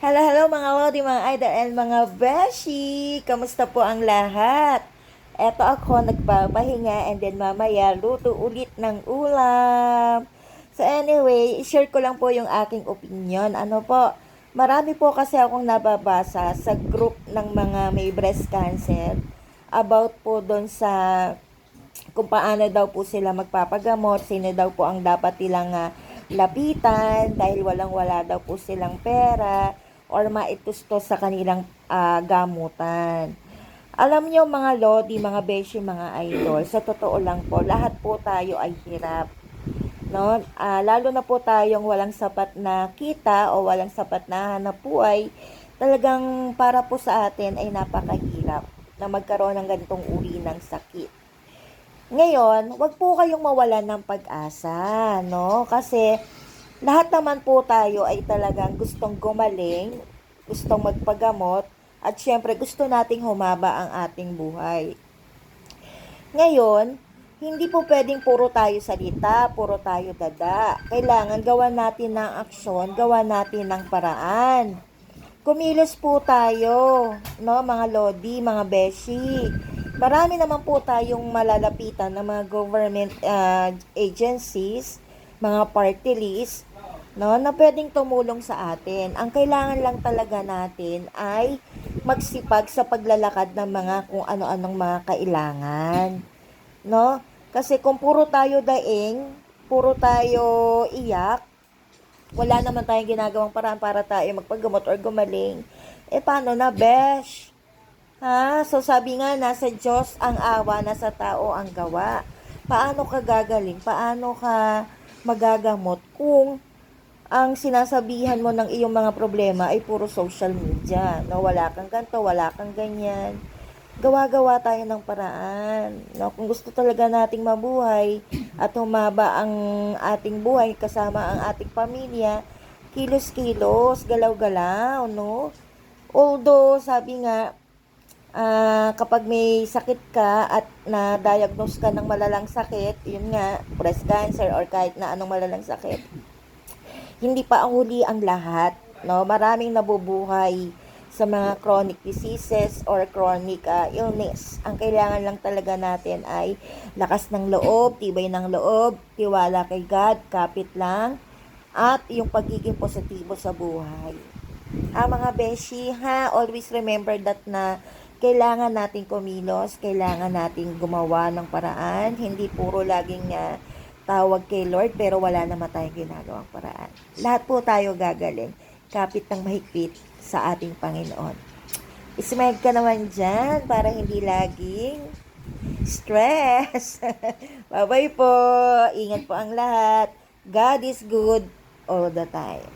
Hello, hello mga Lodi, mga idol, and mga beshi! Kamusta po ang lahat? Eto ako, nagpapahinga, and then mamaya, luto ulit ng ulam. So anyway, share ko lang po yung aking opinion. Ano po, marami po kasi akong nababasa sa group ng mga may breast cancer about po doon sa kung paano daw po sila magpapagamot, sino daw po ang dapat nilang ah, lapitan dahil walang-wala daw po silang pera or maitustos sa kanilang ah, gamutan. Alam niyo mga lodi, mga beshi, mga idol, sa totoo lang po, lahat po tayo ay hirap. No? Ah, lalo na po tayong walang sapat na kita o walang sapat na hanap buhay, talagang para po sa atin ay napakahirap na magkaroon ng ganitong uri ng sakit. Ngayon, wag po kayong mawalan ng pag-asa, no? Kasi lahat naman po tayo ay talagang gustong gumaling, gustong magpagamot, at syempre gusto nating humaba ang ating buhay. Ngayon, hindi po pwedeng puro tayo salita, puro tayo dada. Kailangan gawan natin ng aksyon, gawan natin ng paraan. Kumilos po tayo, no, mga lodi, mga beshi. Marami naman po tayong malalapitan ng mga government ah, agencies, mga party list, no, na pwedeng tumulong sa atin. Ang kailangan lang talaga natin ay magsipag sa paglalakad ng mga kung ano-anong mga kailangan. No? Kasi kung puro tayo daing, puro tayo iyak, wala naman tayong ginagawang paraan para tayo magpagamot or gumaling. Eh, paano na, besh? Ha? So, sabi nga, nasa Diyos ang awa, nasa tao ang gawa. Paano ka gagaling? Paano ka magagamot kung ang sinasabihan mo ng iyong mga problema ay puro social media. No, wala kang ganto, wala kang ganyan. Gawa-gawa tayo ng paraan. No, kung gusto talaga nating mabuhay at humaba ang ating buhay kasama ang ating pamilya, kilos-kilos, galaw-galaw, no? Although, sabi nga, ah, kapag may sakit ka at na-diagnose ka ng malalang sakit, yun nga, breast cancer or kahit na anong malalang sakit, hindi pa ang huli ang lahat. No? Maraming nabubuhay sa mga chronic diseases or chronic ah, illness. Ang kailangan lang talaga natin ay lakas ng loob, tibay ng loob, tiwala kay God, kapit lang, at yung pagiging positibo sa buhay. Ah, mga beshi, ha, always remember that na kailangan nating kumilos, kailangan nating gumawa ng paraan, hindi puro laging ah, tawag kay Lord pero wala naman tayong ginagawang paraan. Lahat po tayo gagaling, kapit ng mahigpit sa ating Panginoon. Ismile ka naman dyan para hindi laging stress. Bye-bye po. Ingat po ang lahat. God is good all the time.